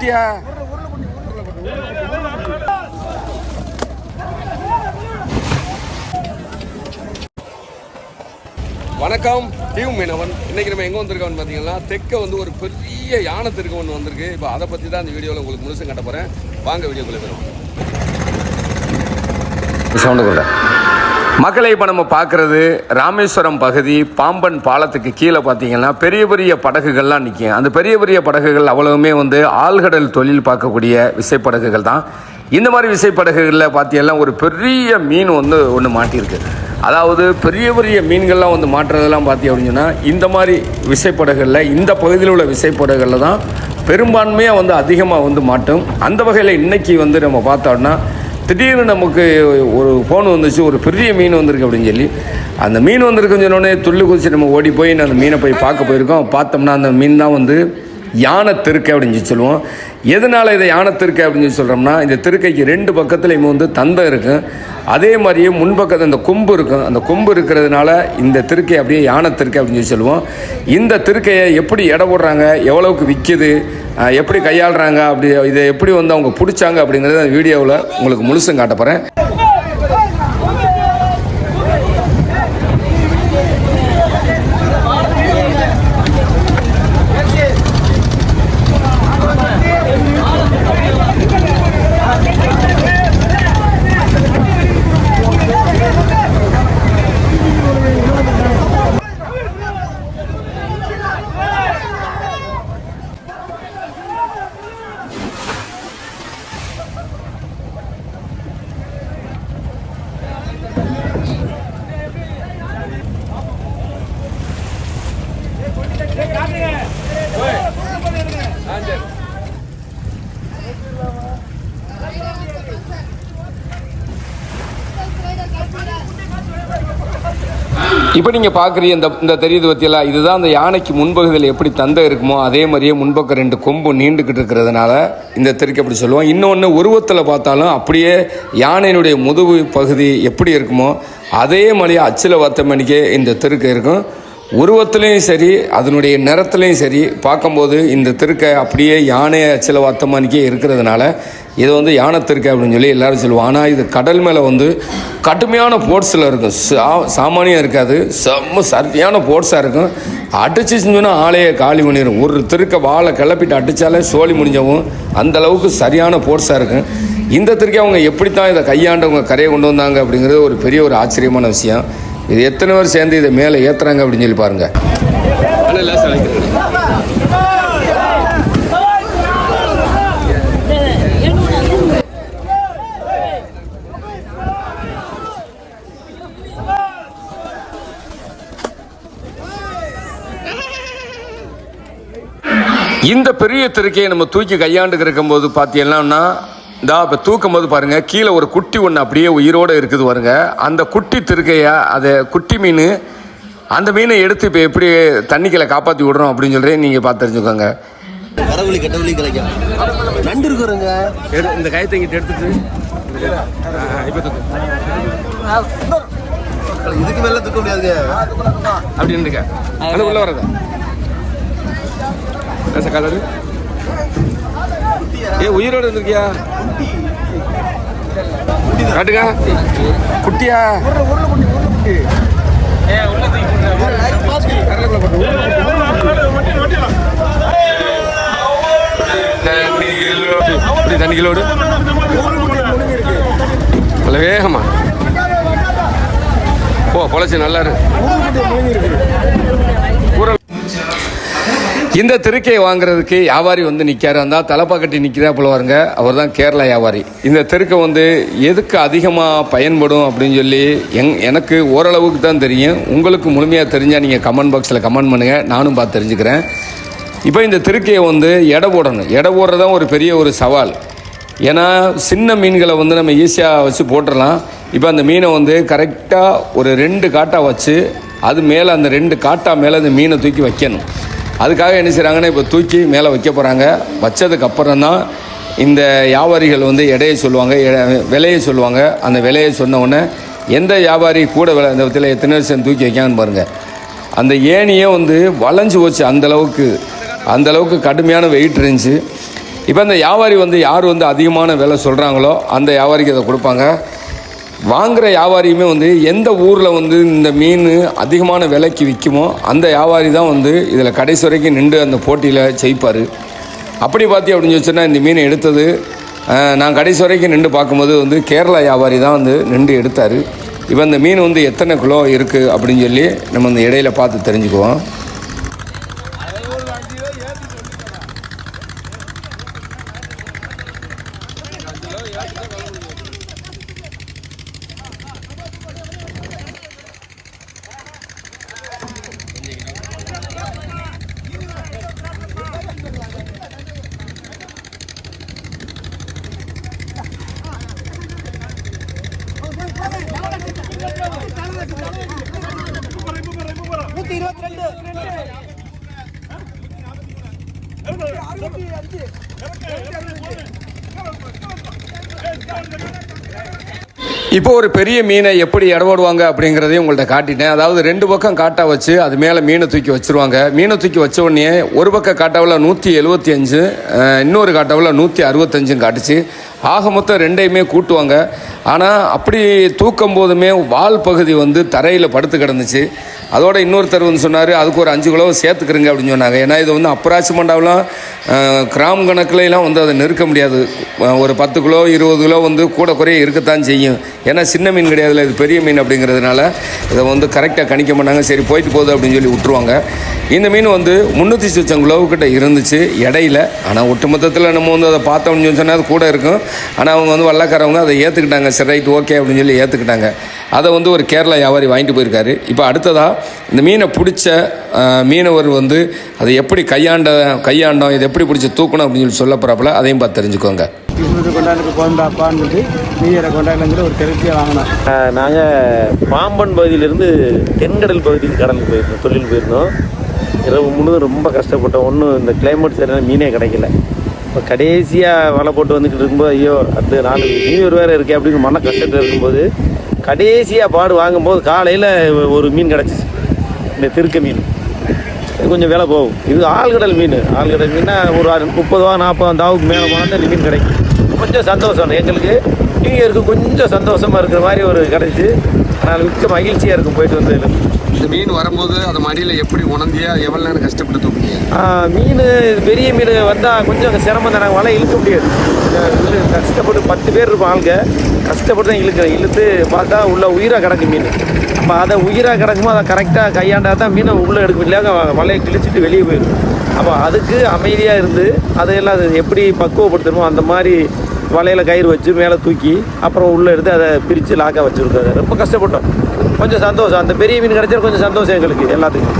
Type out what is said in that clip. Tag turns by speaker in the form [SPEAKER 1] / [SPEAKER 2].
[SPEAKER 1] குட்டியா? வணக்கம். டியூ மீனவன். இன்னைக்கு நம்ம எங்கே வந்திருக்கோம்னு பார்த்தீங்கன்னா தெற்க வந்து ஒரு பெரிய யானை திருக்க ஒன்று வந்திருக்கு. இப்போ அதை பற்றி தான் இந்த வீடியோவில் உங்களுக்கு முழுசும் கட்ட போகிறேன் வாங்க வீடியோக்குள்ளே போயிடும் சவுண்டு கூட மக்களை இப்போ நம்ம பார்க்குறது ராமேஸ்வரம் பகுதி பாம்பன் பாலத்துக்கு கீழே பார்த்தீங்கன்னா பெரிய பெரிய படகுகள்லாம் நிற்கும் அந்த பெரிய பெரிய படகுகள் அவ்வளவுமே வந்து ஆழ்கடல் தொழில் பார்க்கக்கூடிய விசைப்படகுகள் தான். இந்த மாதிரி விசைப்படகுகளில் பார்த்தீங்கன்னா ஒரு பெரிய மீன் வந்து ஒன்று மாட்டியிருக்கு. அதாவது பெரிய பெரிய மீன்கள்லாம் வந்து மாட்டுறதெல்லாம் பார்த்தி அப்படின்னு சொன்னால் இந்த மாதிரி விசைப்படகுகளில் இந்த பகுதியில் உள்ள விசைப்படகுகளில் தான் பெரும்பான்மையாக வந்து அதிகமாக வந்து மாட்டும். அந்த வகையில் இன்றைக்கி வந்து நம்ம பார்த்தோம்னா திடீர்னு நமக்கு ஒரு ஃபோன் வந்துச்சு ஒரு பெரிய மீன் வந்திருக்கு அப்படின்னு சொல்லி. அந்த மீன் வந்திருக்குன்னு சொன்னோடனே துள்ளு குதிச்சு நம்ம ஓடி போய் அந்த மீனை போய் பார்க்க போயிருக்கோம். பார்த்தோம்னா அந்த மீன் தான் வந்து யானை திருக்கை அப்படின்னு சொல்லி சொல்லுவோம். எதனால் இதை யானை திருக்கை அப்படின்னு சொல்லி சொல்கிறோம்னா இந்த திருக்கைக்கு ரெண்டு பக்கத்துலையும் வந்து தந்தை இருக்கும் அதே மாதிரியே முன்பக்கத்தில் அந்த கொம்பு இருக்கும் அந்த கொம்பு இருக்கிறதுனால இந்த திருக்கை அப்படியே யானை திருக்கை அப்படின்னு சொல்லி சொல்லுவோம். இந்த திருக்கையை எப்படி எடை போடுறாங்க எவ்வளவுக்கு விற்கிது எப்படி கையாளுறாங்க அப்படி இதை எப்படி வந்து அவங்க பிடிச்சாங்க அப்படிங்கிறத வீடியோவில் உங்களுக்கு முழுசும் காட்ட போகிறேன் இப்போ நீங்கள் பார்க்குறீங்க இந்த இந்த தெரியுது பற்றியெல்லாம் இதுதான் அந்த யானைக்கு முன்பகுதியில் எப்படி தந்தை இருக்குமோ அதே மாதிரியே முன்பக்கம் ரெண்டு கொம்பு நீண்டுக்கிட்டு இருக்கிறதுனால இந்த தெருக்கு அப்படி சொல்லுவோம். இன்னொன்று உருவத்தில் பார்த்தாலும் அப்படியே யானையினுடைய முதுகு பகுதி எப்படி இருக்குமோ அதே மாதிரியே அச்சில் வத்த மணிக்கே இந்த தெருக்கு இருக்கும். உருவத்துலேயும் சரி அதனுடைய நிறத்துலையும் சரி பார்க்கும்போது இந்த திருக்கை அப்படியே யானை அச்சில வர்த்தமானிக்கே இருக்கிறதுனால இது வந்து யானை திருக்கை அப்படின்னு சொல்லி எல்லாரும் சொல்லுவோம் ஆனால் இது கடல் மேலே வந்து கடுமையான போர்ட்ஸில் இருக்கும். சா சாமானியம் இருக்காது. செம்ம சரியான போர்ட்ஸாக இருக்கும். அடிச்சுன்னு சொன்னால் ஆலையை காலி பண்ணிடும் ஒரு திருக்க வாழை கிளப்பிட்டு அடித்தாலே சோழி முடிஞ்சவும் அந்த அளவுக்கு சரியான போர்ட்ஸாக இருக்கும். இந்த திருக்கை அவங்க எப்படித்தான் இதை கையாண்டவங்க கரையை கொண்டு வந்தாங்க அப்படிங்கிறது ஒரு பெரிய ஒரு ஆச்சரியமான விஷயம். இது எத்தனை பேர் சேர்ந்து இதை மேலே ஏற்றுறாங்க அப்படின்னு சொல்லி பாருங்க. இந்த பெரிய திருக்கையை நம்ம தூக்கி கையாண்டு இருக்கும்போது பார்த்தீங்கன்னா இந்த இப்போ தூக்கும் போது பாருங்க கீழே ஒரு குட்டி ஒன்று அப்படியே உயிரோடு இருக்குது பாருங்க. அந்த குட்டி திருக்கையை அதை குட்டி மீன் அந்த மீனை எடுத்து இப்போ எப்படி தண்ணிக்கீழே காப்பாற்றி விடுறோம் அப்படின்னு சொல்லி நீங்கள் பார்த்து தெரிஞ்சுக்கோங்க.
[SPEAKER 2] வரவழி கெட்டவழி கிடைக்கும். நண்டு இருக்கிறோங்க
[SPEAKER 1] இந்த கயத்தை இங்கிட்ட எடுத்துட்டு.
[SPEAKER 2] இதுக்கு மேல தூக்க முடியாதுங்க.
[SPEAKER 1] அப்படி நின்றுக்க. அது உள்ள வரத பேச கலரு ஏ உயிரோடு இருந்திருக்கியா? காட்டுக்கா. குட்டியா? இப்படி தண்ணி கிலோடு நல்ல வேகமா. போ பொழைச்சி நல்லா இருக்கு இந்த திருக்கை வாங்குறதுக்கு வியாபாரி வந்து நிற்காரு அந்த தலைப்பா கட்டி நிற்கிறா போல வருங்க அவர் தான் கேரளா வியாபாரி இந்த தெருக்கை வந்து எதுக்கு அதிகமாக பயன்படும் அப்படின்னு சொல்லி எங் எனக்கு ஓரளவுக்கு தான் தெரியும். உங்களுக்கு முழுமையாக தெரிஞ்சால் நீங்கள் கமெண்ட் பாக்ஸில் கமெண்ட் பண்ணுங்கள் நானும் பார்த்து தெரிஞ்சுக்கிறேன். இப்போ இந்த திருக்கையை வந்து எடை போடணும். எடை போடுறது தான் ஒரு பெரிய ஒரு சவால். ஏன்னா சின்ன மீன்களை வந்து நம்ம ஈஸியாக வச்சு போட்டுடலாம் இப்போ அந்த மீனை வந்து கரெக்டாக ஒரு ரெண்டு காட்டாக வச்சு அது மேலே அந்த ரெண்டு காட்டா மேலே அந்த மீனை தூக்கி வைக்கணும். அதுக்காக என்ன செய்கிறாங்கன்னா இப்போ தூக்கி மேலே வைக்க போகிறாங்க வச்சதுக்கு அப்புறம் தான் இந்த வியாபாரிகள் வந்து எடையை சொல்லுவாங்க எ- விலையை சொல்லுவாங்க. அந்த விலையை சொன்ன எந்த வியாபாரி கூட விலை இந்த விதத்தில் எத்தனை வருஷம் தூக்கி வைக்காங்கன்னு பாருங்கள் அந்த ஏணியே வந்து வளைஞ்சு போச்சு அந்தளவுக்கு அந்தளவுக்கு கடுமையான வெயிட் இருந்துச்சு. இப்போ அந்த வியாபாரி வந்து யார் வந்து அதிகமான விலை சொல்கிறாங்களோ அந்த வியாபாரிக்கு அதை கொடுப்பாங்க. வாங்குகிற வியாபாரியுமே வந்து எந்த ஊரில் வந்து இந்த மீன் அதிகமான விலைக்கு விற்குமோ அந்த வியாபாரி தான் வந்து இதில் கடைசி வரைக்கும் நின்று அந்த போட்டியில் ஜெயிப்பார். அப்படி பார்த்தி அப்படின்னு சொன்னால் இந்த மீனை எடுத்தது நான் கடைசி வரைக்கும் நின்று பார்க்கும்போது வந்து கேரளா வியாபாரி தான் வந்து நின்று எடுத்தார். இப்போ இந்த மீன் வந்து எத்தனை கிலோ இருக்குது அப்படின்னு சொல்லி நம்ம இந்த இடையில பார்த்து தெரிஞ்சுக்குவோம். இருபத்தி ரெண்டு. அறுபத்தி அஞ்சு. இப்போ ஒரு பெரிய மீனை எப்படி இடவோடுவாங்க அப்படிங்கிறதையும் உங்கள்கிட்ட காட்டிட்டேன். அதாவது ரெண்டு பக்கம் காட்டா வச்சு அது மேலே மீனை தூக்கி வச்சுருவாங்க. மீனை தூக்கி வச்ச உடனே ஒரு பக்கம் காட்டாவில் நூற்றி எழுபத்தி அஞ்சு இன்னொரு காட்டாவில் நூற்றி அறுபத்தஞ்சும் காட்டுச்சு. ஆக மொத்தம் ரெண்டையுமே கூட்டுவாங்க. ஆனால் அப்படி தூக்கும் போதுமே வால் பகுதி வந்து தரையில் படுத்து கிடந்துச்சு. அதோட இன்னொருத்தர் வந்து சொன்னார் அதுக்கு ஒரு அஞ்சு கிலோ சேர்த்துக்கிறங்க அப்படின்னு சொன்னாங்க. ஏன்னா இது வந்து அப்ராக்சிமெண்டாவெலாம் கிராம் கணக்குலலாம் வந்து அதை நெருக்க முடியாது. ஒரு பத்து கிலோ இருபது கிலோ வந்து கூட குறைய இருக்கத்தான் செய்யும். ஏன்னா சின்ன மீன் கிடையாதுல இது பெரிய மீன் அப்படிங்கிறதுனால இதை வந்து கரெக்டாக கணிக்க மாட்டாங்க. சரி போயிட்டு போகுது அப்படின்னு சொல்லி விட்டுருவாங்க. இந்த மீன் வந்து முந்நூற்றி சொச்சம் கிலோவுக்கிட்ட இருந்துச்சு இடையில ஆனால் ஒட்டுமொத்தத்தில் நம்ம வந்து அதை பார்த்தோம்னு சொன்னால் அது கூட இருக்கும். ஆனால் அவங்க வந்து வள்ளக்காரவங்க அதை ஏற்றுக்கிட்டாங்க சரி ரைட் ஓகே அப்படின்னு சொல்லி ஏற்றுக்கிட்டாங்க அதை வந்து ஒரு கேரளா வியாபாரி வாங்கிட்டு போயிருக்காரு. இப்போ அடுத்ததாக இந்த மீனை பிடிச்ச மீனவர் வந்து அதை எப்படி கையாண்ட கையாண்டோம் இதை எப்படி பிடிச்சி தூக்கணும் அப்படின்னு சொல்லி சொல்ல போகிறாப்புல அதையும் பார்த்து தெரிஞ்சுக்கோங்க.
[SPEAKER 3] போந்தாப்பான்னு நியூ இயரை கொண்டாடலங்கிற ஒரு திருப்தியை வாங்கினோம்.
[SPEAKER 4] நாங்கள் பாம்பன் பகுதியிலேருந்து தென்கடல் பகுதிக்கு கடலுக்கு போயிருந்தோம் தொழில் போயிருந்தோம். இரவு முழுவதும் ரொம்ப கஷ்டப்பட்டோம். ஒன்றும் இந்த கிளைமேட் சரியான மீனே கிடைக்கல. இப்போ கடைசியாக வலை போட்டு வந்துக்கிட்டு இருக்கும்போது ஐயோ அடுத்த நாலு மீன் ஒரு வேறு இருக்கே அப்படின்னு மன கஷ்டத்தில் இருக்கும்போது கடைசியாக பாடு வாங்கும்போது காலையில் ஒரு மீன் கிடச்சிச்சு. இந்த திருக்க மீன். கொஞ்சம் விலை போகும். இது ஆழ்கடல் மீன். ஆழ்கடல் மீன்னா ஒரு முப்பது ரூபா நாற்பது தாவுக்கு மேலே போனால் இந்த மீன் கிடைக்கும். கொஞ்சம் சந்தோஷம் எங்களுக்கு. நியூ இயருக்கு கொஞ்சம் சந்தோஷமாக இருக்கிற மாதிரி ஒரு கிடைச்சி. அதனால் மிக்க மகிழ்ச்சியாக இருக்கும் போயிட்டு வந்ததில்.
[SPEAKER 1] இந்த மீன் வரும்போது அது மடியில் எப்படி உணர்ந்தியா? எவ்வளோ நேரம் கஷ்டப்பட்டு தூக்குனீங்க
[SPEAKER 4] மீன் பெரிய மீன் வந்தால் கொஞ்சம் சிரமம் தான் வலை இழுக்க முடியாது. கஷ்டப்பட்டு பத்து பேர் இருப்போம் ஆளுங்க. கஷ்டப்பட்டு தான் இழுக்கிறேன் இழுத்து பார்த்தா உள்ள உயிராக கிடக்கு மீன். அப்போ அதை உயிராக கிடக்குமோ அதை கரெக்டாக கையாண்டா தான் மீனை உள்ளே எடுக்க இல்லையா வலையை கிழிச்சிட்டு வெளியே போயிடும். அப்போ அதுக்கு அமைதியாக இருந்து அதையெல்லாம் அது எப்படி பக்குவப்படுத்தணுமோ அந்த மாதிரி வலையில் கயிறு வச்சு மேலே தூக்கி அப்புறம் உள்ளே எடுத்து அதை பிரித்து லாக்காக வச்சுருக்காரு. ரொம்ப கஷ்டப்பட்டோம். கொஞ்சம் சந்தோஷம். அந்த பெரிய மீன் கிடைச்சா கொஞ்சம் சந்தோஷம் எங்களுக்கு எல்லாத்துக்கும்.